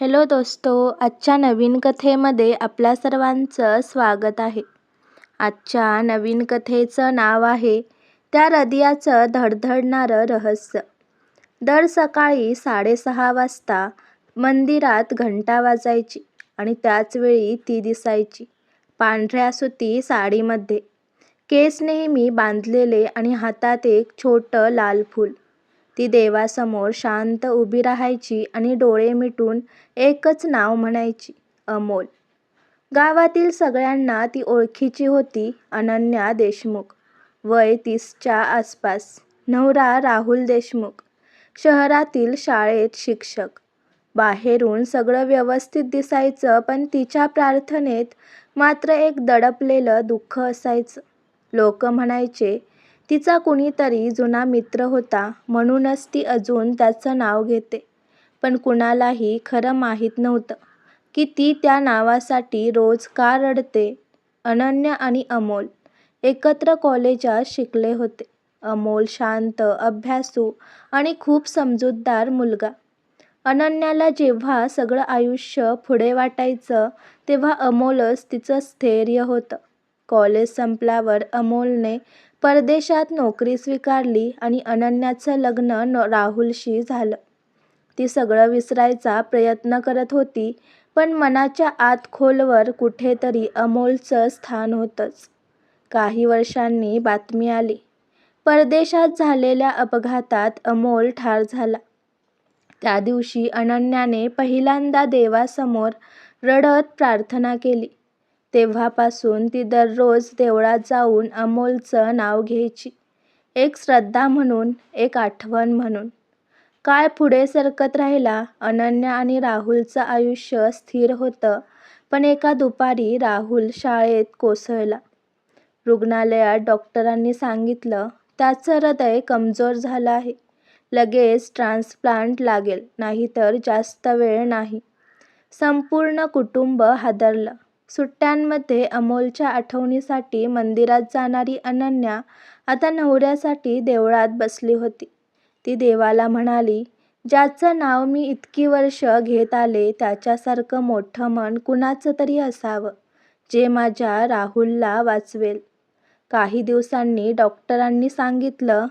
Hello दोस्तो आजच्या नवीन कथेमध्ये आपल्या सर्वांचं स्वागत आहे. आजच्या नवीन कथेचं नाव आहे त्या हृदयाचं धडधडणारं रहस्य. दर सकाळी साडेसहा वाजता मंदिरात घंटा वाजायची आणि त्याच वेळी ती दिसायची पांढऱ्या सुती साडीमध्ये. केस नेहमी बांधलेले आणि हातात एक छोटं लाल फूल. ती देवासमोर शांत उभी राहायची आणि डोळे मिटून एकच नाव म्हणायची अमोल. गावातील सगळ्यांना ती ओळखीची होती अनन्या देशमुख. वय तीसच्या आसपास. नवरा राहुल देशमुख. शहरातील शाळेत शिक्षक. बाहेरून सगळं व्यवस्थित दिसायचं पण तिच्या प्रार्थनेत मात्र एक दडपलेलं दुःख असायचं. लोक म्हणायचे तिचा कुणीतरी जुना मित्र होता म्हणूनच ती अजून त्याचं नाव घेते. पण कुणालाही खरं माहीत नव्हतं की ती त्या नावासाठी रोज का रडते. अनन्या आणि अमोल एकत्र कॉलेजात शिकले होते. अमोल शांत अभ्यासू आणि खूप समजूतदार मुलगा. अनन्याला जेव्हा सगळं आयुष्य पुढे वाटायचं तेव्हा अमोलच तिचं स्थैर्य होतं. कॉलेज संपल्यावर अमोलने परदेशात नोकरी स्वीकारली आणि अनन्याचं लग्न राहुलशी झालं. ती सगळं विसरायचा प्रयत्न करत होती पण मनाच्या आत खोलवर कुठेतरी अमोलचं स्थान होतंच. काही वर्षांनी बातमी आली. परदेशात झालेल्या अपघातात अमोल ठार झाला. त्या दिवशी अनन्याने पहिल्यांदा देवासमोर रडत प्रार्थना केली. तेव्हापासून ती दररोज देवळात जाऊन अमोलचं नाव घ्यायची. एक श्रद्धा म्हणून एक आठवण म्हणून. काळ पुढे सरकत राहिला? अनन्या आणि राहुलचं आयुष्य स्थिर होतं पण एका दुपारी राहुल शाळेत कोसळला. रुग्णालयात डॉक्टरांनी सांगितलं त्याचं हृदय कमजोर झालं आहे. लगेच ट्रान्सप्लांट लागेल नाहीतर जास्त वेळ नाही. संपूर्ण कुटुंब हादरलं. सुट्ट्यांमध्ये अमोलच्या आठवणीसाठी मंदिरात जाणारी अनन्या आता नवऱ्यासाठी देवळात बसली होती. ती देवाला म्हणाली ज्याचं नाव मी इतकी वर्ष घेत आले त्याच्यासारखं मोठं मन कुणाचं तरी असावं जे माझ्या राहुलला वाचवेल. काही दिवसांनी डॉक्टरांनी सांगितलं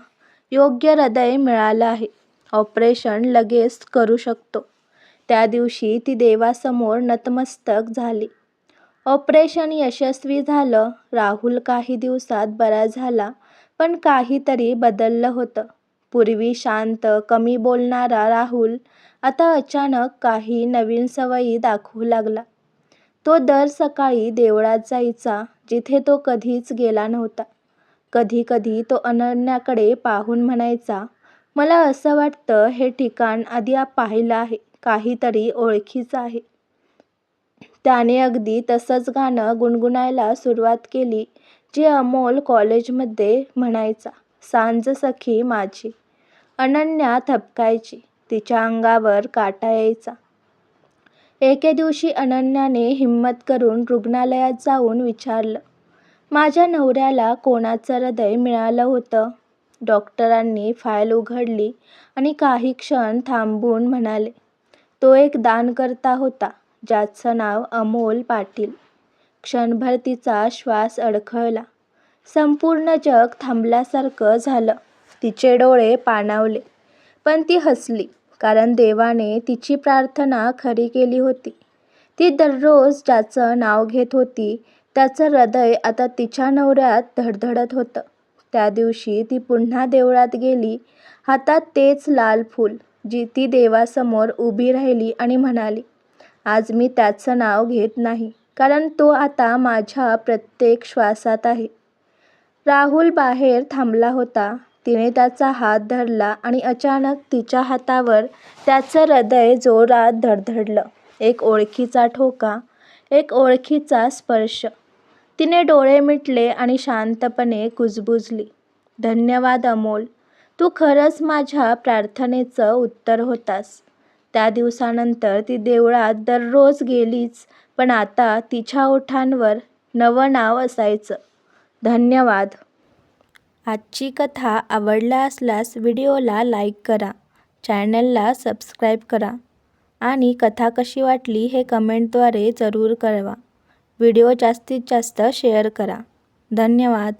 योग्य हृदय मिळालं आहे ऑपरेशन लगेच करू शकतो. त्या दिवशी ती देवासमोर नतमस्तक झाली. ऑपरेशन यशस्वी झालं. राहुल काही दिवसात बरा झाला पण काहीतरी बदललं होतं. पूर्वी शांत कमी बोलणारा राहुल आता अचानक काही नवीन सवयी दाखवू लागला. तो दर सकाळी देवळात जायचा जिथे तो कधीच गेला नव्हता. कधी कधी तो अनन्याकडे पाहून म्हणायचा मला असं वाटतं हे ठिकाण आधी पाहिलं आहे काहीतरी ओळखीचं आहे. त्याने अगदी तसंच गाणं गुणगुणायला सुरुवात केली जे अमोल कॉलेजमध्ये म्हणायचा सांज सखी माझी अनन्या थपकायची तिच्या अंगावर काटा यायचा एके दिवशी अनन्याने हिंमत करून रुग्णालयात जाऊन विचारलं माझ्या नवऱ्याला कोणाचं हृदय मिळालं होतं डॉक्टरांनी फाईल उघडली आणि काही क्षण थांबून म्हणाले तो एक दानकर्ता होता. ज्याचं नाव अमोल पाटील. क्षणभर तिचा श्वास अडखळला. संपूर्ण जग थांबल्यासारखं झालं. तिचे डोळे पाणावले. पण ती हसली कारण देवाने तिची प्रार्थना खरी केली होती. ती दररोज ज्याचं नाव घेत होती त्याचं हृदय आता तिच्या नवऱ्यात धडधडत होतं. त्या दिवशी ती पुन्हा देवळात गेली. हातात तेच लाल फूल जी ती देवासमोर उभी राहिली आणि म्हणाली आज मी त्याचं नाव घेत नाही कारण तो आता माझ्या प्रत्येक श्वासात आहे. राहुल बाहेर थांबला होता. तिने त्याचा हात धरला आणि अचानक तिच्या हातावर त्याचं हृदय जोरात धडधडलं. एक ओळखीचा ठोका एक ओळखीचा स्पर्श. तिने डोळे मिटले आणि शांतपणे कुजबुजली. धन्यवाद अमोल. तू खरंच माझ्या प्रार्थनेचं उत्तर होतास. त्या दिवसानंतर ती देवळात दररोज गेलीच पण आता तिच्या ओठांवर नवं नाव असायचं. धन्यवाद. आजची कथा आवडला असल्यास व्हिडिओला लाईक करा चॅनलला सबस्क्राईब करा आणि कथा कशी वाटली हे कमेंटद्वारे जरूर कळवा. व्हिडिओ जास्तीत जास्त शेअर करा. धन्यवाद.